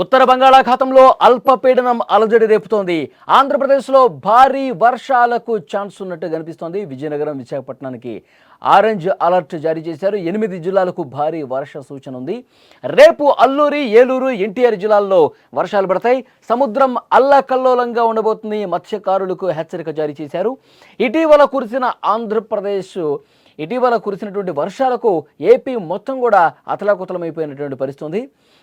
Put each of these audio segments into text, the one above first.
ఉత్తర బంగాళాఖాతంలో అల్పపీడనం అలజడి రేపుతోంది. ఆంధ్రప్రదేశ్లో భారీ వర్షాలకు ఛాన్స్ ఉన్నట్టు కనిపిస్తోంది విజయనగరం విశాఖపట్నానికి. ఆరెంజ్ అలర్ట్ జారీ చేశారు. ఎనిమిది జిల్లాలకు భారీ వర్ష సూచన ఉంది. రేపు అల్లూరి ఏలూరు ఎన్టీఆర్ జిల్లాల్లో వర్షాలు పడతాయి. సముద్రం అల్లకల్లోలంగా ఉండబోతుంది. మత్స్యకారులకు హెచ్చరిక జారీ చేశారు. ఇటీవల కురిసిన ఆంధ్రప్రదేశ్ ఇటీవల కురిసినటువంటి వర్షాలకు ఏపీ మొత్తం కూడా అతలాకుతలమైపోయినటువంటి పరిస్థితి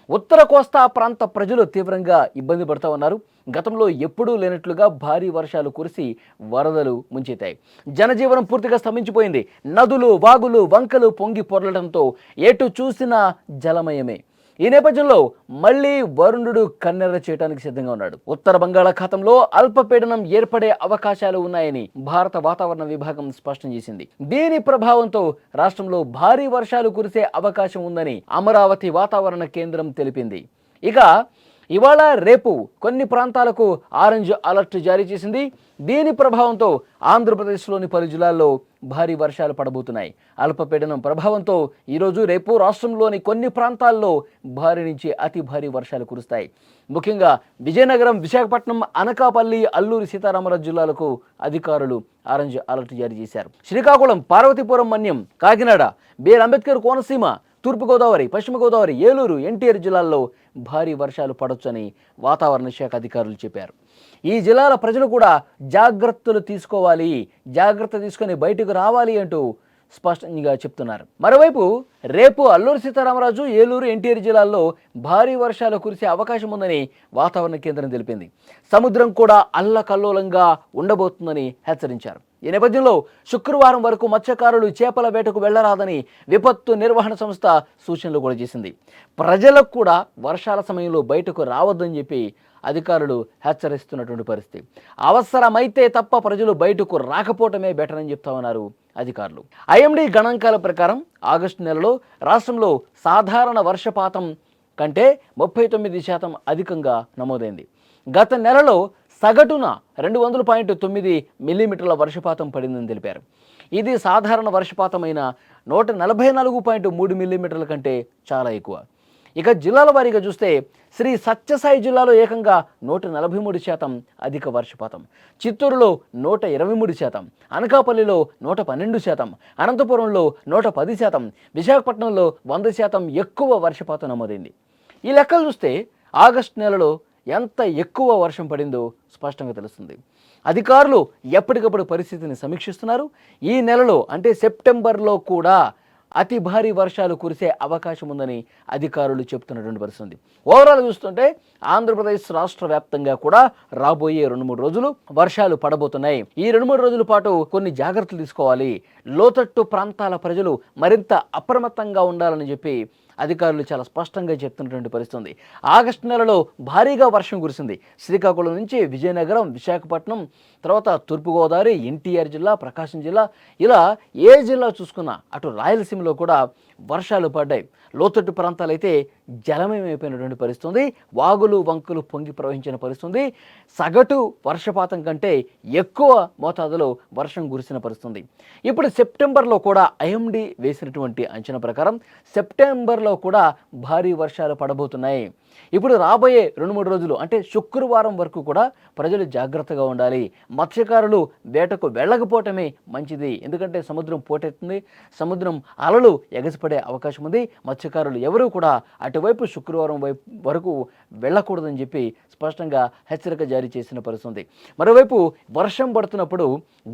ఉత్తర కోస్తా ప్రాంత ప్రజలు తీవ్రంగా ఇబ్బంది పడుతూ ఉన్నారు. గతంలో ఎప్పుడూ లేనట్లుగా భారీ వర్షాలు కురిసి వరదలు ముంచెత్తాయి జనజీవనం పూర్తిగా స్తంభించిపోయింది. నదులు వాగులు వంకలు పొంగి పొరలడంతో ఎటు చూసినా జలమయమే. ఈ నేపథ్యంలో మళ్ళీ వరుణుడు కన్నెర్ర చేయడానికి సిద్ధంగా ఉన్నాడు. ఉత్తర బంగాళాఖాతంలో అల్పపీడనం ఏర్పడే అవకాశాలు ఉన్నాయని భారత వాతావరణ విభాగం స్పష్టం చేసింది. దీని ప్రభావంతో రాష్ట్రంలో భారీ వర్షాలు కురిసే అవకాశం ఉందని అమరావతి వాతావరణ కేంద్రం తెలిపింది. ఇక ఇవాళ రేపు కొన్ని ప్రాంతాలకు ఆరెంజ్ అలర్ట్ జారీ చేసింది. దీని ప్రభావంతో ఆంధ్రప్రదేశ్లోని పలు జిల్లాల్లో భారీ వర్షాలు పడబోతున్నాయి. అల్పపీడనం ప్రభావంతో ఈరోజు రేపు రాష్ట్రంలోని కొన్ని ప్రాంతాల్లో భారీ నుంచి అతి భారీ వర్షాలు కురుస్తాయి. ముఖ్యంగా విజయనగరం విశాఖపట్నం అనకాపల్లి అల్లూరి సీతారామరాజు జిల్లాలకు అధికారులు ఆరెంజ్ అలర్ట్ జారీ చేశారు. శ్రీకాకుళం పార్వతీపురం మన్యం కాకినాడ బీఆర్ అంబేద్కర్ కోనసీమ తూర్పుగోదావరి పశ్చిమ గోదావరి ఏలూరు ఎన్టీఆర్ జిల్లాల్లో భారీ వర్షాలు పడొచ్చని వాతావరణ శాఖ అధికారులు చెప్పారు. ఈ జిల్లాల ప్రజలు కూడా జాగ్రత్తలు తీసుకోవాలి జాగ్రత్త తీసుకొని బయటకు రావాలి అంటూ స్పష్టంగా చెప్తున్నారు. మరోవైపు రేపు అల్లూరు సీతారామరాజు ఏలూరు ఎన్టీఆర్ జిల్లాల్లో భారీ వర్షాలు కురిసే అవకాశం ఉందని వాతావరణ కేంద్రం తెలిపింది. సముద్రం కూడా అల్లకల్లోలంగా ఉండబోతుందని హెచ్చరించారు. ఈ నేపథ్యంలో శుక్రవారం వరకు మత్స్యకారులు చేపల వేటకు వెళ్ళరాదని విపత్తు నిర్వహణ సంస్థ సూచనలు కూడా చేసింది. ప్రజలకు కూడా వర్షాల సమయంలో బయటకు రావద్దని చెప్పి అధికారులు హెచ్చరిస్తున్నటువంటి పరిస్థితి. అవసరమైతే తప్ప ప్రజలు బయటకు రాకపోవటమే బెటర్ అని చెప్తా ఉన్నారు అధికారులు. ఐఎండి గణాంకాల ప్రకారం ఆగస్టు నెలలో రాష్ట్రంలో సాధారణ వర్షపాతం కంటే ముప్పై తొమ్మిది శాతం అధికంగా నమోదైంది. గత నెలలో సగటున రెండు వందల పాయింట్ తొమ్మిది మిల్లీమీటర్ల వర్షపాతం పడిందని తెలిపారు. ఇది సాధారణ వర్షపాతమైన నూట నలభై నాలుగు పాయింట్ మూడు మిల్లీమీటర్ల కంటే చాలా ఎక్కువ. ఇక జిల్లాల వారీగా చూస్తే శ్రీ సత్యసాయి జిల్లాలో ఏకంగా నూట నలభై మూడు శాతం అధిక వర్షపాతం. చిత్తూరులో నూట ఇరవై మూడు శాతం అనకాపల్లిలో నూట పన్నెండు శాతం అనంతపురంలో నూట పది శాతం విశాఖపట్నంలో వంద శాతం ఎక్కువ వర్షపాతం నమోదైంది. ఈ లెక్కలు చూస్తే ఆగస్టు నెలలో ఎంత ఎక్కువ వర్షం పడిందో స్పష్టంగా తెలుస్తుంది. అధికారులు ఎప్పటికప్పుడు పరిస్థితిని సమీక్షిస్తున్నారు. ఈ నెలలో అంటే సెప్టెంబర్లో కూడా అతి భారీ వర్షాలు కురిసే అవకాశం ఉందని అధికారులు చెప్తున్నటువంటి పరిస్థితి ఓవరాల్ చూస్తుంటే ఆంధ్రప్రదేశ్ రాష్ట్ర వ్యాప్తంగా కూడా రాబోయే రెండు మూడు రోజులు వర్షాలు పడబోతున్నాయి. ఈ రెండు మూడు రోజుల పాటు కొన్ని జాగ్రత్తలు తీసుకోవాలి. లోతట్టు ప్రాంతాల ప్రజలు మరింత అప్రమత్తంగా ఉండాలని చెప్పి అధికారులు చాలా స్పష్టంగా చెప్తున్నటువంటి పరిస్థితి ఉంది ఆగస్టు నెలలో భారీగా వర్షం కురిసింది. శ్రీకాకుళం నుంచి విజయనగరం విశాఖపట్నం తర్వాత తూర్పుగోదావరి ఎన్టీఆర్ జిల్లా ప్రకాశం జిల్లా. ఇలా ఏ జిల్లా చూసుకున్నా అటు రాయలసీమలో కూడా వర్షాలు పడ్డాయి. లోతట్టు ప్రాంతాలు అయితే జలమయమైపోయినటువంటి పరిస్థితుంది. వాగులు వంకులు పొంగి ప్రవహించిన పరిస్థితుంది. సగటు వర్షపాతం కంటే ఎక్కువ మోతాదులో వర్షం కురిసిన పరిస్థితుంది. ఇప్పుడు సెప్టెంబర్లో కూడా ఐఎండి వేసినటువంటి అంచనా ప్రకారం సెప్టెంబర్లో కూడా భారీ వర్షాలు పడబోతున్నాయి. ఇప్పుడు రాబోయే రెండు మూడు రోజులు అంటే శుక్రవారం వరకు కూడా ప్రజలు జాగ్రత్తగా ఉండాలి. మత్స్యకారులు వేటకు వెళ్ళకపోవటమే మంచిది. ఎందుకంటే సముద్రం పోటెత్తుంది సముద్రం అలలు ఎగసిపడే అవకాశం ఉంది. మత్స్యకారులు ఎవరూ కూడా అటువైపు శుక్రవారం వైపు వరకు వెళ్ళకూడదని చెప్పి స్పష్టంగా హెచ్చరిక జారీ చేసిన పరిస్థితి మరోవైపు వర్షం పడుతున్నప్పుడు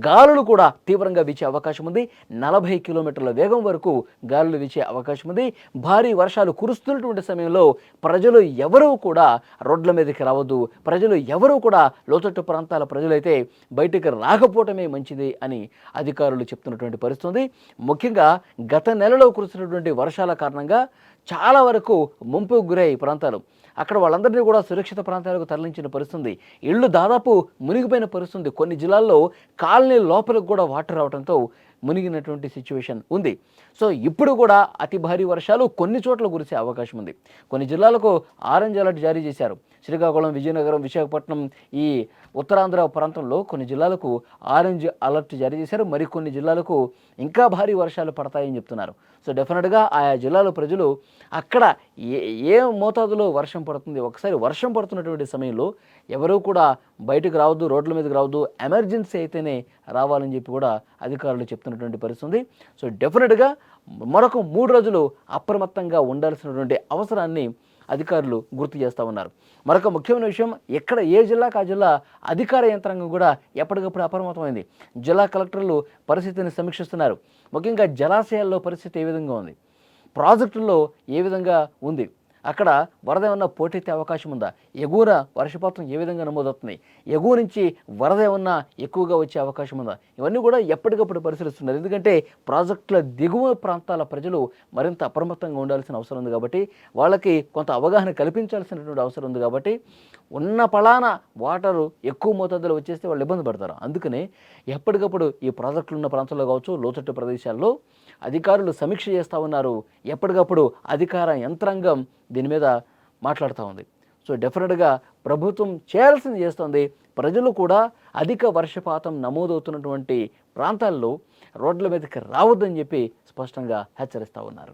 గాలులు కూడా తీవ్రంగా వీచే అవకాశం ఉంది. నలభై కిలోమీటర్ల వేగం వరకు గాలులు వీచే అవకాశం ఉంది. భారీ వర్షాలు కురుస్తున్నటువంటి సమయంలో ప్రజలు ఎవరూ కూడా రోడ్ల మీదకి రావద్దు. ప్రజలు ఎవరూ కూడా లోతట్టు ప్రాంతాల ప్రజలైతే బయటికి రాకపోవటమే మంచిది అని అధికారులు చెప్తున్నటువంటి పరిస్థితుంది. ముఖ్యంగా గత నెలలో కురిసినటువంటి వర్షాల కారణంగా చాలా వరకు ముంపుకు గురయ్యాయి ప్రాంతాలు. అక్కడ వాళ్ళందరినీ కూడా సురక్షిత ప్రాంతాలకు తరలించిన పరిస్థితుంది. ఇళ్ళు దాదాపు మునిగిపోయిన పరిస్థితుంది. కొన్ని జిల్లాల్లో కాలనీ లోపలికి కూడా వాటర్ రావడంతో మునిగినటువంటి సిచ్యువేషన్ ఉంది. సో ఇప్పుడు కూడా అతి భారీ వర్షాలు కొన్ని చోట్ల కురిసే అవకాశం ఉంది. కొన్ని జిల్లాలకు ఆరెంజ్ అలర్ట్ జారీ చేశారు. శ్రీకాకుళం విజయనగరం విశాఖపట్నం ఈ ఉత్తరాంధ్ర ప్రాంతంలో కొన్ని జిల్లాలకు ఆరెంజ్ అలర్ట్ జారీ చేశారు. మరికొన్ని జిల్లాలకు ఇంకా భారీ వర్షాలు పడతాయని చెప్తున్నారు. సో డెఫినెట్గా ఆయా జిల్లాల ప్రజలు అక్కడ ఏ ఏ మోతాదులో వర్షం పడుతుంది? ఒకసారి వర్షం పడుతున్నటువంటి సమయంలో ఎవరూ కూడా బయటకు రావద్దు రోడ్ల మీదకి రావద్దు ఎమర్జెన్సీ అయితేనే రావాలని చెప్పి కూడా అధికారులు చెప్తున్నటువంటి పరిస్థితి ఉంది సో డెఫినెట్గా మరొక మూడు రోజులు అప్రమత్తంగా ఉండాల్సినటువంటి అవసరాన్ని అధికారులు గుర్తు చేస్తూ ఉన్నారు. మరొక ముఖ్యమైన విషయం ఎక్కడ ఏ జిల్లాకు ఆ జిల్లా అధికార యంత్రాంగం కూడా ఎప్పటికప్పుడు అప్రమత్తమైంది. జిల్లా కలెక్టర్లు పరిస్థితిని సమీక్షిస్తున్నారు. ముఖ్యంగా జలాశయాల్లో పరిస్థితి ఏ విధంగా ఉంది? ప్రాజెక్టుల్లో ఏ విధంగా ఉంది? అక్కడ వరద ఏమన్నా పోటెత్తే అవకాశం ఉందా? ఎగువన వర్షపాతం ఏ విధంగా నమోదవుతుంది? ఎగువ నుంచి వరద ఏమన్నా ఎక్కువగా వచ్చే అవకాశం ఉందా? ఇవన్నీ కూడా ఎప్పటికప్పుడు పరిశీలిస్తున్నారు. ఎందుకంటే ప్రాజెక్టుల దిగువ ప్రాంతాల ప్రజలు మరింత అప్రమత్తంగా ఉండాల్సిన అవసరం ఉంది కాబట్టి వాళ్ళకి కొంత అవగాహన కల్పించాల్సినటువంటి అవసరం ఉంది కాబట్టి ఉన్న పలానా వాటరు ఎక్కువ మోతాదులో వచ్చేస్తే వాళ్ళు ఇబ్బంది పడతారు. అందుకనే ఎప్పటికప్పుడు ఈ ప్రాజెక్టులు ఉన్న ప్రాంతాల్లో కావచ్చు లోతట్టు ప్రదేశాల్లో అధికారులు సమీక్ష చేస్తూ ఉన్నారు. ఎప్పటికప్పుడు అధికార యంత్రాంగం దీని మీద మాట్లాడుతూ ఉంది. సో డెఫినెట్గా ప్రభుత్వం చేయాల్సింది చేస్తుంది. ప్రజలు కూడా అధిక వర్షపాతం నమోదవుతున్నటువంటి ప్రాంతాల్లో రోడ్ల మీదకి రావద్దని చెప్పి స్పష్టంగా హెచ్చరిస్తూ ఉన్నారు.